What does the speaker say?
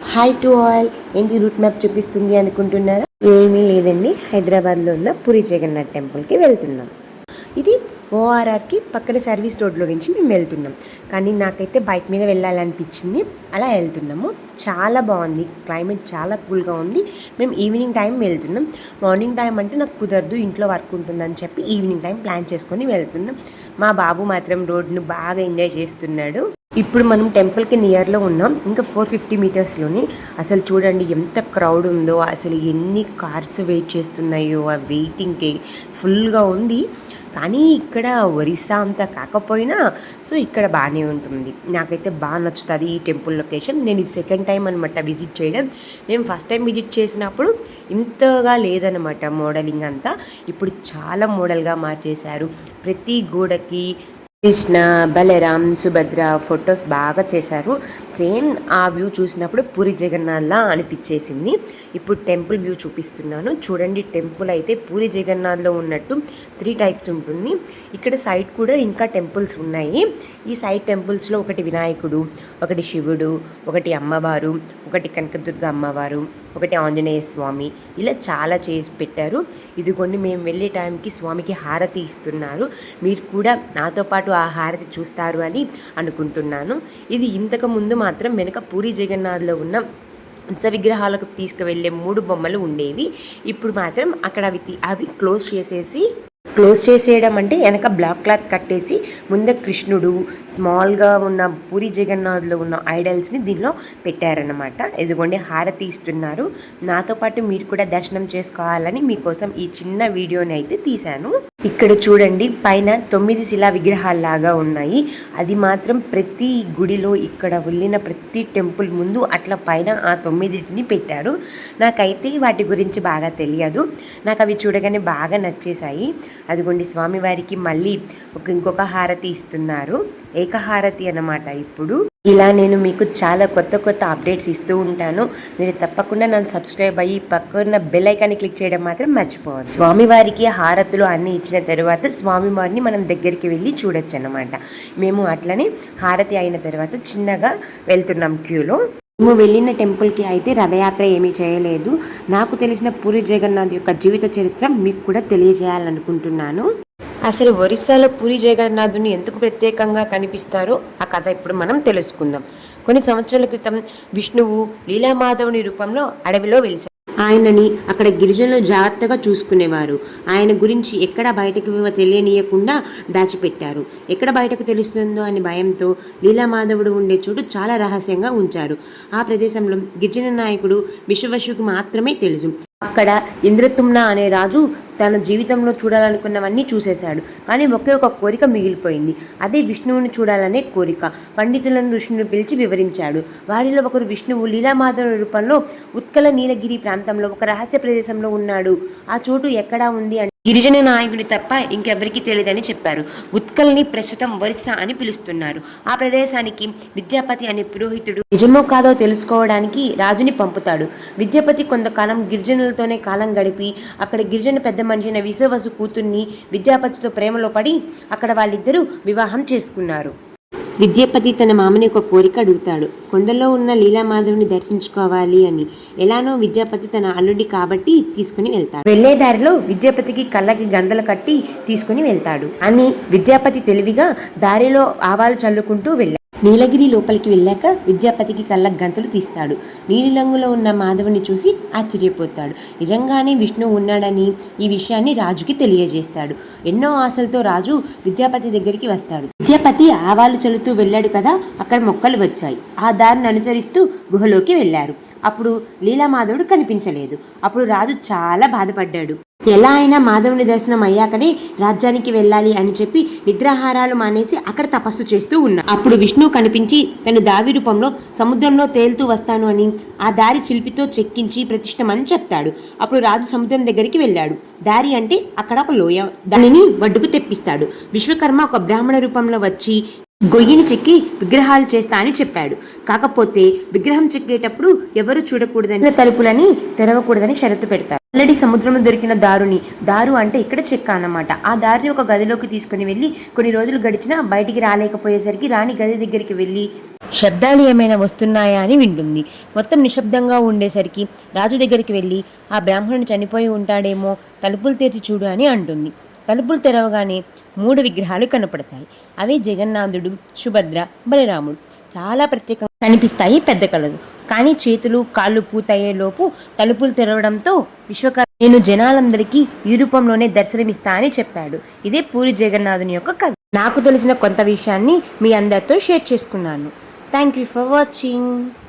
Hi to all ఏంటి route map చూపిస్తుంది అనుకుంటున్నారా? ఏమీ లేదండి. హైదరాబాద్లో ఉన్న పూరి జగన్నాథ్ టెంపుల్కి వెళ్తున్నాం. ఇది ఓఆర్ఆర్కి పక్కన సర్వీస్ రోడ్లో నుంచి మేము వెళ్తున్నాం. కానీ నాకైతే బైక్ మీద వెళ్ళాలనిపించింది. అలా వెళ్తున్నాము. చాలా బాగుంది. క్లైమేట్ చాలా కూల్గా ఉంది. మేము ఈవినింగ్ టైం వెళ్తున్నాం. మార్నింగ్ టైం అంటే నాకు కుదరదు. ఇంట్లో వర్క్ ఉంటుందని చెప్పి ఈవినింగ్ టైం ప్లాన్ చేసుకొని వెళ్తున్నాం. మా బాబు మాత్రం రోడ్ను బాగా ఎంజాయ్ చేస్తున్నాడు. ఇప్పుడు మనం టెంపుల్కి నియర్లో ఉన్నాం. ఇంకా ఫోర్ ఫిఫ్టీ మీటర్స్లోని. అసలు చూడండి ఎంత క్రౌడ్ ఉందో. అసలు ఎన్ని కార్స్ వెయిట్ చేస్తున్నాయో. ఆ వెయిటింగ్కి ఫుల్గా ఉంది. కానీ ఇక్కడ ఒరిస్సా అంతా కాకపోయినా సో ఇక్కడ బాగానే ఉంటుంది. నాకైతే బాగా నచ్చుతుంది ఈ టెంపుల్ లొకేషన్. నేను ఈ సెకండ్ టైం అనమాట విజిట్ చేయడం. నేను ఫస్ట్ టైం విజిట్ చేసినప్పుడు ఇంతగా లేదనమాట మోడలింగ్ అంతా. ఇప్పుడు చాలా మోడల్గా మార్చేశారు. ప్రతి గోడకి కృష్ణ బలరాం సుభద్ర ఫొటోస్ బాగా చేశారు. సేమ్ ఆ వ్యూ చూసినప్పుడు పూరి జగన్నాథ్లా అనిపించేసింది. ఇప్పుడు టెంపుల్ వ్యూ చూపిస్తున్నాను. చూడండి టెంపుల్ అయితే పూరి జగన్నాథ్లో ఉన్నట్టు త్రీ టైప్స్ ఉంటుంది. ఇక్కడ సైడ్ కూడా ఇంకా టెంపుల్స్ ఉన్నాయి. ఈ సైడ్ టెంపుల్స్లో ఒకటి వినాయకుడు ఒకటి శివుడు ఒకటి అమ్మవారు ఒకటి కనకదుర్గ అమ్మవారు ఒకటి ఆంజనేయ స్వామి. ఇలా చాలా చేసి పెట్టారు. ఇదిగోండి మేము వెళ్ళే టైంకి స్వామికి హారతి ఇస్తున్నారు. మీరు కూడా నాతో పాటు ఆ హారతి చూస్తారు అని అనుకుంటున్నాను. ఇది ఇంతకు ముందు మాత్రం వెనక పూరి జగన్నాథ్లో ఉన్న ఉత్సవ విగ్రహాలకు తీసుకువెళ్ళే మూడు బొమ్మలు ఉండేవి. ఇప్పుడు మాత్రం అక్కడ అవి అవి క్లోజ్ చేసేసి క్లోజ్ చేసేయడం అంటే వెనక బ్లాక్ క్లాత్ కట్టేసి ముందు కృష్ణుడు స్మాల్గా ఉన్న పూరి జగన్నాథ్లో ఉన్న ఐడల్స్ని దీనిలో పెట్టారనమాట ఎదుగుండి హారతి ఇస్తున్నారు. నాతో పాటు మీరు కూడా దర్శనం చేసుకోవాలని మీకోసం ఈ చిన్న వీడియోని అయితే తీశాను. ఇక్కడ చూడండి పైన తొమ్మిది శిలా విగ్రహాల్లాగా ఉన్నాయి. అది మాత్రం ప్రతి గుడిలో ఇక్కడ వెళ్ళిన ప్రతి టెంపుల్ ముందు అట్లా పైన ఆ తొమ్మిదిటిని పెట్టారు. నాకైతే వాటి గురించి బాగా తెలియదు. నాకు అవి చూడగానే బాగా నచ్చేసాయి అదిగోండి స్వామివారికి మళ్ళీ ఒక ఇంకొక హారతి ఇస్తున్నారు. ఏకహారతి అన్నమాట ఇప్పుడు. ఇలా నేను మీకు చాలా కొత్త కొత్త అప్డేట్స్ ఇస్తూ ఉంటాను. మీరు తప్పకుండా నన్ను సబ్స్క్రైబ్ అయ్యి పక్కన బెల్ ఐకాన్ని క్లిక్ చేయడం మాత్రం మర్చిపోవద్దు. స్వామివారికి హారతులు అన్ని ఇచ్చిన తర్వాత స్వామివారిని మనం దగ్గరికి వెళ్ళి చూడొచ్చు అనమాట మేము అట్లనే హారతి అయిన తర్వాత చిన్నగా వెళ్తున్నాం క్యూలో. మేము వెళ్ళిన టెంపుల్కి అయితే రథయాత్ర ఏమీ చేయలేదు. నాకు తెలిసిన పూరి జగన్నాథ్ యొక్క జీవిత చరిత్ర మీకు కూడా తెలియజేయాలనుకుంటున్నాను. అసలు ఒరిస్సాలో పూరి జగన్నాథుని ఎందుకు ప్రత్యేకంగా కనిపిస్తారో ఆ కథ ఇప్పుడు మనం తెలుసుకుందాం. కొన్ని సంవత్సరాల క్రితం విష్ణువు లీలామాధవుని రూపంలో అడవిలో వెలిశారు ఆయనని అక్కడ గిరిజనులు జాగ్రత్తగా చూసుకునేవారు. ఆయన గురించి ఎక్కడ బయటకు తెలియనీయకుండా దాచిపెట్టారు. ఎక్కడ బయటకు తెలుస్తుందో అని భయంతో లీలామాధవుడు ఉండే చోటు చాలా రహస్యంగా ఉంచారు. ఆ ప్రదేశంలో గిరిజన నాయకుడు విశ్వవశుకు మాత్రమే తెలుసు. అక్కడ ఇంద్రతుమ్న అనే రాజు తన జీవితంలో చూడాలనుకున్నవన్నీ చూసేశాడు. కానీ ఒకే ఒక కోరిక మిగిలిపోయింది. అదే విష్ణువుని చూడాలనే కోరిక. పండితులను ఋషుని పిలిచి వివరించాడు. వారిలో ఒకరు విష్ణువు లీలామాధవ రూపంలో ఉత్కల నీలగిరి ప్రాంతంలో ఒక రహస్య ప్రదేశంలో ఉన్నాడు. ఆ చోటు ఎక్కడా ఉంది అంటే గిరిజన నాయకుడు తప్ప ఇంకెవరికి తెలియదని చెప్పారు. ఉత్కల్ని ప్రస్తుతం ఒరిస్సా అని పిలుస్తున్నారు. ఆ ప్రదేశానికి విద్యాపతి అనే పురోహితుడు నిజమో కాదో తెలుసుకోవడానికి రాజుని పంపుతాడు. విద్యాపతి కొంతకాలం గిరిజనులతోనే కాలం గడిపి అక్కడ గిరిజన పెద్ద మనిషిన విశ్వవసు కూతుర్ని విద్యాపతితో ప్రేమలో పడి అక్కడ వాళ్ళిద్దరూ వివాహం చేసుకున్నారు. విద్యాపతి తన మామని ఒక కోరిక అడుగుతాడు. కొండలో ఉన్న లీలామాధవుని దర్శించుకోవాలి అని. ఎలానో విద్యాపతి తన అల్లుడి కాబట్టి తీసుకుని వెళ్తాడు. వెళ్ళే దారిలో విద్యాపతికి కళ్ళకి గందలు కట్టి తీసుకుని వెళ్తాడు. అని విద్యాపతి తెలివిగా దారిలో ఆవాలు చల్లుకుంటూ వెళ్ళాడు. నీలగిరి లోపలికి వెళ్ళాక విద్యాపతికి కళ్ళ గంతులు తీస్తాడు. నీలిరంగులో ఉన్న మాధవుని చూసి ఆశ్చర్యపోతాడు. నిజంగానే విష్ణు ఉన్నాడని ఈ విషయాన్ని రాజుకి తెలియజేస్తాడు. ఎన్నో ఆశలతో రాజు విద్యాపతి దగ్గరికి వస్తాడు. విద్యాపతి ఆవాలు చల్లుతూ వెళ్ళాడు కదా అక్కడ మొక్కలు వచ్చాయి. ఆ దారిని అనుసరిస్తూ గుహలోకి వెళ్ళారు. అప్పుడు లీలామాధవుడు కనిపించలేదు. అప్పుడు రాజు చాలా బాధపడ్డాడు. ఎలా అయినా మాధవుని దర్శనం అయ్యాకనే రాజ్యానికి వెళ్ళాలి అని చెప్పి నిద్రాహారాలు మానేసి అక్కడ తపస్సు చేస్తూ ఉన్నా. అప్పుడు విష్ణువు కనిపించి తను దావి రూపంలో సముద్రంలో తేలుతూ వస్తాను అని ఆ దారి శిల్పితో చెక్కించి ప్రతిష్టమని చెప్తాడు. అప్పుడు రాజు సముద్రం దగ్గరికి వెళ్ళాడు. దారి అంటే అక్కడ ఒక లోయ. దానిని వడ్డుకు తెప్పిస్తాడు. విశ్వకర్మ ఒక బ్రాహ్మణ రూపంలో వచ్చి గొయ్యిని చెక్కి విగ్రహాలు చేస్తా అని చెప్పాడు. కాకపోతే విగ్రహం చెక్కేటప్పుడు ఎవరు చూడకూడదని తలుపులని తెరవకూడదని షరతు పెడతారు. ఆల్రెడీ సముద్రంలో దొరికిన దారుని దారు అంటే ఇక్కడ చెక్క అన్నమాట. ఆ దారిని ఒక గదిలోకి తీసుకుని వెళ్ళి కొన్ని రోజులు గడిచినా బయటికి రాలేకపోయేసరికి రాణి గది దగ్గరికి వెళ్ళి శబ్దాలు ఏమైనా వస్తున్నాయా? అని వింటుంది. మొత్తం నిశ్శబ్దంగా ఉండేసరికి రాజు దగ్గరికి వెళ్ళి ఆ బ్రాహ్మణుడు చనిపోయి ఉంటాడేమో తలుపులు తెరిచి చూడు అని అంటుంది. తలుపులు తెరవగానే మూడు విగ్రహాలు కనపడతాయి. అవే జగన్నాథుడు సుభద్ర బలిరాముడు. చాలా ప్రత్యేకంగా కనిపిస్తాయి పెద్ద కళలు కానీ చేతులు కాళ్ళు పూర్తయ్యేలోపు తలుపులు తెరవడంతో విశ్వకర్మ నేను జనాలందరికీ ఈ రూపంలోనే దర్శనమిస్తా అని చెప్పాడు. ఇదే పూరి జగన్నాథుని యొక్క కథ. నాకు తెలిసిన కొంత విషయాన్ని మీ అందరితో షేర్ చేసుకున్నాను. Thank you for watching.